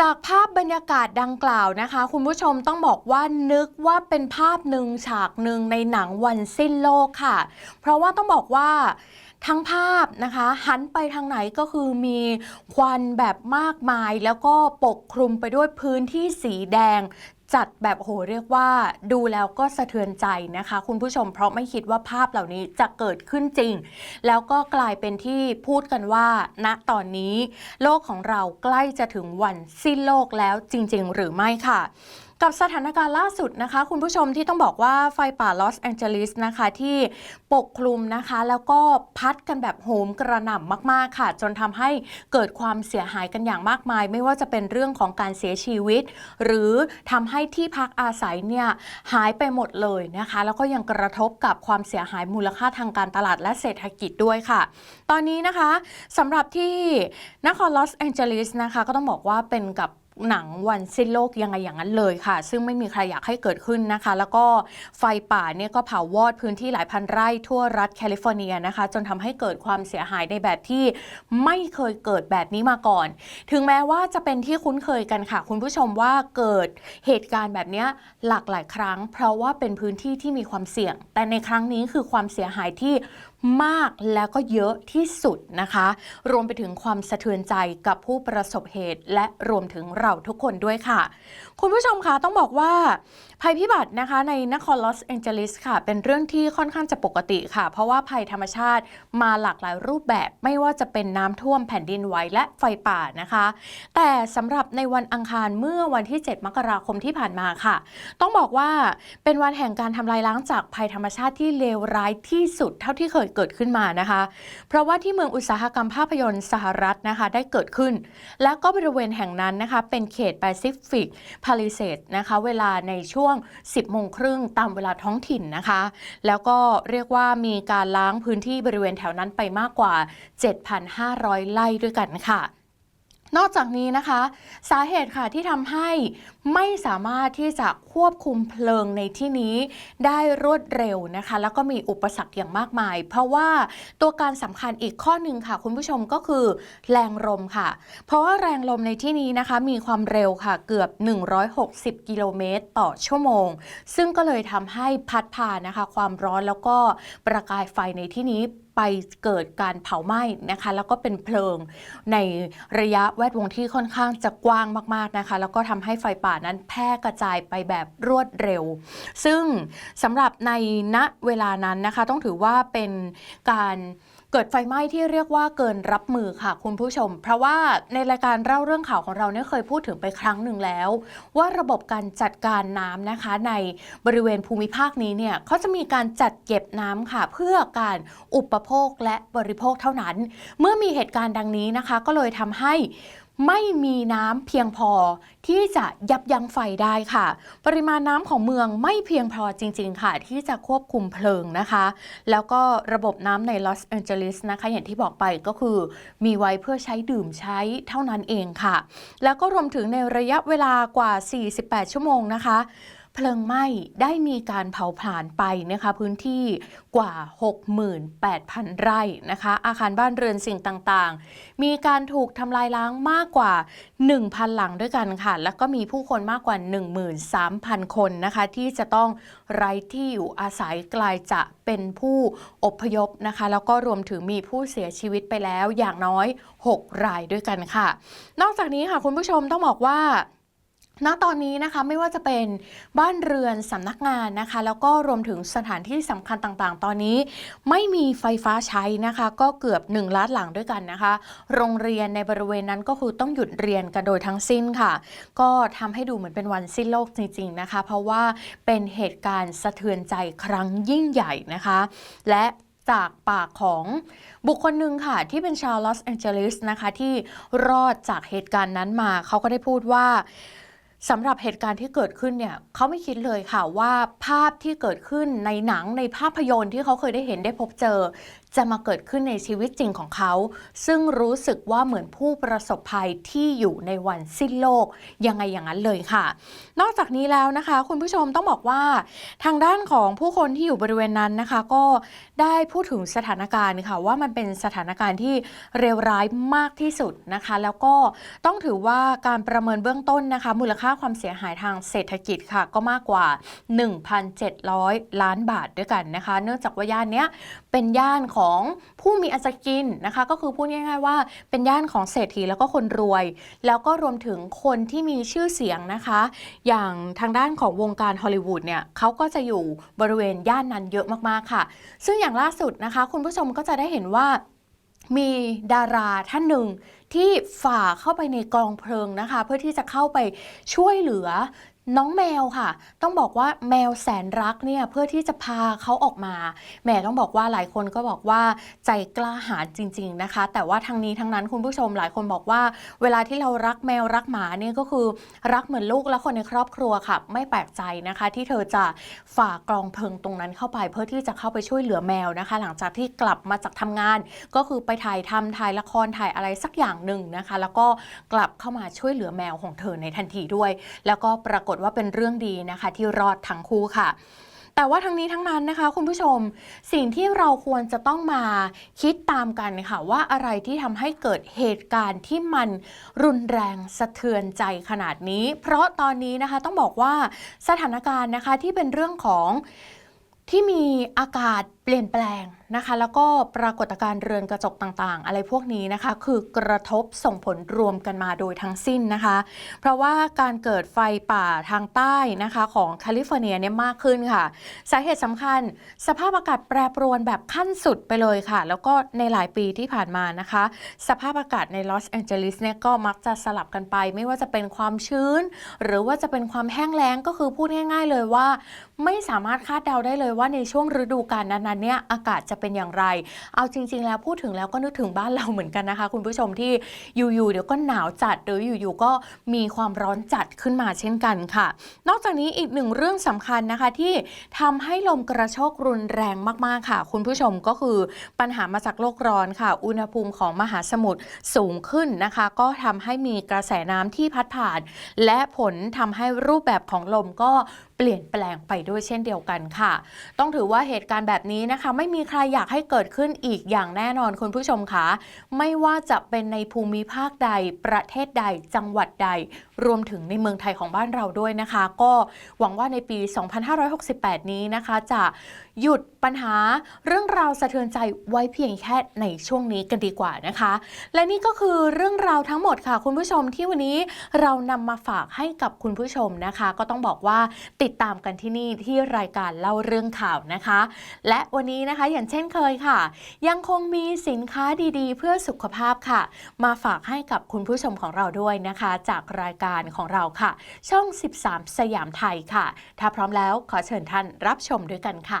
จากภาพบรรยากาศดังกล่าวนะคะ คุณผู้ชมต้องบอกว่านึกว่าเป็นภาพหนึ่งฉากหนึ่งในหนังวันสิ้นโลกค่ะ เพราะว่าต้องบอกว่าทั้งภาพนะคะหันไปทางไหนก็คือมีควันแบบมากมาย แล้วก็ปกคลุมไปด้วยพื้นที่สีแดง จัดแบบโหเรียกว่าดูแล้วก็สะเทือนใจนะคะ คุณผู้ชมเพราะไม่คิดว่าภาพเหล่านี้จะเกิดขึ้นจริง แล้วก็กลายเป็นที่พูดกันว่า ณตอนนี้ โลกของเราใกล้จะถึงวันสิ้นโลกแล้วจริง ๆ หรือไม่ค่ะ กับสถานการณ์ล่าสุดนะคะ คุณผู้ชมที่ต้องบอกว่าไฟป่าลอสแองเจลิสนะคะที่ปกคลุมนะคะ แล้วก็พัดกันแบบโหมกระหน่ำมากๆค่ะ จนทำให้เกิดความเสียหายกันอย่างมากมาย ไม่ว่าจะเป็นเรื่องของการเสียชีวิต หรือทำให้ที่พักอาศัยเนี่ยหายไปหมดเลยนะคะ แล้วก็ยังกระทบกับความเสียหายมูลค่าทางการตลาดและเศรษฐกิจด้วยค่ะ ตอนนี้นะคะสำหรับที่นครลอสแองเจลิสนะคะก็ต้องบอกว่าเป็นกับ หนังวันสิ้นโลกยังไงอย่างนั้นเลยค่ะ ซึ่งไม่มีใครอยากให้เกิดขึ้นนะคะ แล้วก็ไฟป่าเนี่ยก็เผาวอดพื้นที่หลายพันไร่ทั่วรัฐแคลิฟอร์เนียนะคะ จนทำให้เกิดความเสียหายในแบบที่ไม่เคยเกิดแบบนี้มาก่อน ถึงแม้ว่าจะเป็นที่คุ้นเคยกันค่ะ คุณผู้ชมว่าเกิดเหตุการณ์แบบนี้หลากหลายครั้ง เพราะว่าเป็นพื้นที่ที่มีความเสี่ยง แต่ในครั้งนี้คือความเสียหายที่ มากแล้วก็เยอะที่สุดนะคะ รวมไปถึงความสะเทือนใจกับผู้ประสบเหตุ และรวมถึงเราทุกคนด้วยค่ะ คุณผู้ชมคะต้องบอกว่าภัยพิบัตินะคะในนครลอสแองเจลิสค่ะ เป็นเรื่องที่ค่อนข้างจะปกติค่ะ เพราะว่าภัยธรรมชาติมาหลากหลายรูปแบบไม่ว่าจะเป็นน้ำท่วมแผ่นดินไหวและไฟป่านะคะ แต่สำหรับในวันอังคารเมื่อวันที่ 7 มกราคมที่ผ่านมาค่ะ ต้องบอกว่าเป็นวันแห่งการทำลายล้างจากภัยธรรมชาติที่เลวร้ายที่สุดเท่าที่เคยเกิดขึ้นมานะคะ เพราะว่าที่เมืองอุตสาหกรรมภาพยนตร์สหรัฐนะคะได้เกิดขึ้น และก็บริเวณแห่งนั้นนะคะเป็นเขตแปซิฟิกพาลิเซตนะคะเวลาในช่วง 10โมงครึ่งตามเวลาท้องถิ่นนะคะ แล้วก็เรียกว่ามีการล้างพื้นที่บริเวณแถวนั้นไปมากกว่า 7,500 ไร่ด้วยกันค่ะ นอกจากนี้นะคะ สาเหตุค่ะที่ทำให้ไม่สามารถที่จะควบคุมเพลิงในที่นี้ได้รวดเร็วนะคะ แล้วก็มีอุปสรรคอย่างมากมาย เพราะว่าตัวการสำคัญอีกข้อหนึ่งค่ะ คุณผู้ชมก็คือแรงลมค่ะ เพราะว่าแรงลมในที่นี้นะคะ มีความเร็วค่ะเกือบ 160 กิโลเมตรต่อชั่วโมง ซึ่งก็เลยทำให้พัดพานะคะ ความร้อนแล้วก็ประกายไฟในที่นี้ไปเกิดการเผาไหม้นะคะ แล้วก็เป็นเพลิงในระยะแวดวงที่ค่อนข้างจะกว้างมากๆนะคะ แล้วก็ทำให้ไฟป่านั้นแพร่กระจายไปแบบรวดเร็ว ซึ่งสำหรับในณเวลานั้นนะคะ ต้องถือว่าเป็นการ เกิดไฟไหม้ที่เรียกว่าเกินรับมือค่ะคุณผู้ชม เพราะว่าในรายการเล่าเรื่องข่าวของเราเนี่ยเคยพูดถึงไปครั้งหนึ่งแล้ว ว่าระบบการจัดการน้ำนะคะ ในบริเวณภูมิภาคนี้เนี่ยเขาจะมีการจัดเก็บน้ำค่ะ เพื่อการอุปโภคและบริโภคเท่านั้น เมื่อมีเหตุการณ์ดังนี้นะคะ ก็เลยทำให้ไม่มีน้ำเพียงพอที่จะยับยั้งไฟได้ค่ะ ปริมาณน้ำของเมืองไม่เพียงพอจริง ๆ ค่ะ ที่จะควบคุมเพลิงนะคะ แล้วก็ระบบน้ำในลอสแองเจลิสนะคะ อย่างที่บอกไปก็คือ มีไว้เพื่อใช้ดื่มใช้เท่านั้นเองค่ะ แล้วก็รวมถึงในระยะเวลากว่า 48 ชั่วโมงนะคะ เพลิงไหม้ได้มีการเผาผลาญไปนะคะพื้นที่กว่า 68,000 ไร่นะคะ อาคารบ้านเรือนสิ่งต่างๆ มีการถูกทำลายล้างมากกว่า 1,000 หลังด้วยกันค่ะ แล้วก็มีผู้คนมากกว่า 13,000 คนนะคะ ที่จะต้องไร้ที่อยู่อาศัยกลายจะเป็นผู้อพยพนะคะ แล้วก็รวมถึงมีผู้เสียชีวิตไปแล้วอย่างน้อย 6 รายด้วยกันค่ะ นอกจากนี้ค่ะคุณผู้ชมต้องบอกว่า ณตอนนี้นะคะไม่ว่าจะเป็นบ้านเรือนสำนักงานนะคะ แล้วก็รวมถึงสถานที่สำคัญต่างๆ ตอนนี้ ไม่มีไฟฟ้าใช้นะคะ ก็เกือบ 1 ล้านหลังด้วยกันนะคะ โรงเรียนในบริเวณนั้นก็คือต้องหยุดเรียนกันโดยทั้งสิ้นค่ะ ก็ทำให้ดูเหมือนเป็นวันสิ้นโลกจริงๆนะคะ เพราะว่าเป็นเหตุการณ์สะเทือนใจครั้งยิ่งใหญ่นะคะ และจากปากของบุคคลหนึ่งค่ะ ที่เป็นชาวลอสแองเจลิสนะคะที่รอดจากเหตุการณ์นั้นมาเขาก็ได้พูดว่า สำหรับเหตุการณ์ที่เกิดขึ้นเนี่ยเขาไม่คิดเลยค่ะว่าภาพที่เกิดขึ้นในหนังในภาพยนตร์ที่เขาเคยได้เห็นได้พบเจอ จะมาเกิดขึ้นในชีวิตจริงของเขา ซึ่งรู้สึกว่าเหมือนผู้ประสบภัยที่อยู่ในวันสิ้นโลกยังไงอย่างนั้นเลยค่ะ นอกจากนี้แล้วนะคะ คุณผู้ชมต้องบอกว่า ทางด้านของผู้คนที่อยู่บริเวณนั้นนะคะ ก็ได้พูดถึงสถานการณ์ค่ะว่ามันเป็นสถานการณ์ที่เลวร้ายมากที่สุดนะคะ แล้วก็ต้องถือว่าการประเมินเบื้องต้นนะคะ มูลค่าความเสียหายทางเศรษฐกิจค่ะก็มากกว่า 1,700 ล้านบาทด้วยกันนะคะ เนื่องจากว่าย่านนี้เป็นย่านของผู้มีอันจะกินนะคะ ก็คือพูดง่ายๆว่าเป็นย่านของเศรษฐีแล้วก็คนรวย แล้วก็รวมถึงคนที่มีชื่อเสียงนะคะ อย่างทางด้านของวงการฮอลลีวูดเนี่ยเขาก็จะอยู่บริเวณย่านนั้นเยอะมากๆค่ะ ซึ่งอย่างล่าสุดนะคะ คุณผู้ชมก็จะได้เห็นว่ามีดาราท่านหนึ่ง ที่ฝ่าเข้าไปในกองเพลิงนะคะ เพื่อที่จะเข้าไปช่วยเหลือน้องแมวค่ะ ต้องบอกว่าแมวแสนรักเนี่ยเพื่อที่จะพาเขาออกมาแหมต้องบอกว่าหลายคนก็บอกว่าใจกล้าหาญจริง ๆนะคะ แต่ว่าทั้งนี้ทั้งนั้นคุณผู้ชมหลายคนบอกว่า เวลาที่เรารักแมวรักหมาเนี่ยก็คือรักเหมือนลูกและคนในครอบครัวค่ะ ไม่แปลกใจนะคะ ที่เธอจะฝ่ากลองเพลิงตรงนั้นเข้าไป เพื่อที่จะเข้าไปช่วยเหลือแมวนะคะ หลังจากที่กลับมาจากทำงาน ก็คือไปถ่ายทำถ่ายละครถ่ายอะไรสักอย่างหนึ่งนะคะ แล้วก็กลับเข้ามาช่วยเหลือแมวของเธอในทันทีด้วย แล้วก็ปรากฏว่าเป็นเรื่องดีนะคะ ที่รอดทั้งคู่ค่ะแต่ว่าทั้งนี้ทั้งนั้นนะคะ คุณผู้ชมสิ่งที่เราควรจะต้องมาคิดตามกันค่ะ ว่าอะไรที่ทำให้เกิดเหตุการณ์ที่มันรุนแรงสะเทือนใจขนาดนี้ เพราะตอนนี้นะคะต้องบอกว่าสถานการณ์นะคะที่เป็นเรื่องของที่มีอากาศเปลี่ยนแปลงนะคะ แล้วก็ปรากฏการณ์เรือนกระจกต่างๆ อะไรพวกนี้นะคะ คือกระทบส่งผลรวมกันมาโดยทั้งสิ้นนะคะ เพราะว่าการเกิดไฟป่าทางใต้นะคะของแคลิฟอร์เนียเนี่ยมากขึ้นค่ะ สาเหตุสำคัญ สภาพอากาศแปรปรวนแบบขั้นสุดไปเลยค่ะ แล้วก็ในหลายปีที่ผ่านมานะคะ สภาพอากาศในลอสแองเจลิสเนี่ยก็มักจะสลับกันไป ไม่ว่าจะเป็นความชื้น หรือว่าจะเป็นความแห้งแล้งก็คือพูดง่าย ๆ เลยว่า ไม่สามารถคาดเดาได้เลยว่าในช่วงฤดูกาลนั้นๆเนี่ยอากาศจะเป็นอย่างไร เอาจริง ๆ แล้วพูดถึงแล้วก็นึกถึงบ้านเราเหมือนกันนะคะ คุณผู้ชมที่อยู่ๆเดี๋ยวก็หนาวจัดหรืออยู่ๆก็มีความร้อนจัดขึ้นมาเช่นกันค่ะ นอกจากนี้อีกหนึ่งเรื่องสำคัญนะคะที่ทำให้ลมกระโชกรุนแรงมากๆค่ะ คุณผู้ชมก็คือปัญหามาจากโลกร้อนค่ะ อุณหภูมิของมหาสมุทรสูงขึ้นนะคะ ก็ทำให้มีกระแสน้ำที่พัดผ่าน และผลทำให้รูปแบบของลมก็เลี่ยนแปลงไปด้วยเช่นเดียวกันค่ะ ต้องถือว่าเหตุการณ์แบบนี้นะคะ ไม่มีใครอยากให้เกิดขึ้นอีกอย่างแน่นอนคุณผู้ชมคะไม่ว่าจะเป็นในภูมิภาคใด ประเทศใด จังหวัดใด รวมถึงในเมืองไทยของบ้านเราด้วยนะคะ ก็หวังว่าในปี 2568 นี้นะคะ จะหยุด ปัญหาเรื่องราวสะเทือนใจไว้เพียงแค่ในช่วงนี้กันดีกว่านะคะ และนี่ก็คือเรื่องราวทั้งหมดค่ะ คุณผู้ชมที่วันนี้เรานำมาฝากให้กับคุณผู้ชมนะคะ ก็ต้องบอกว่าติดตามกันที่นี่ที่รายการเล่าเรื่องข่าวนะคะ และวันนี้นะคะอย่างเช่นเคยค่ะ ยังคงมีสินค้าดีๆ เพื่อสุขภาพค่ะ มาฝากให้กับคุณผู้ชมของเราด้วยนะคะ จากรายการของเราค่ะ ช่อง 13 สยามไทยค่ะ ถ้าพร้อมแล้วขอเชิญท่านรับชมด้วยกันค่ะ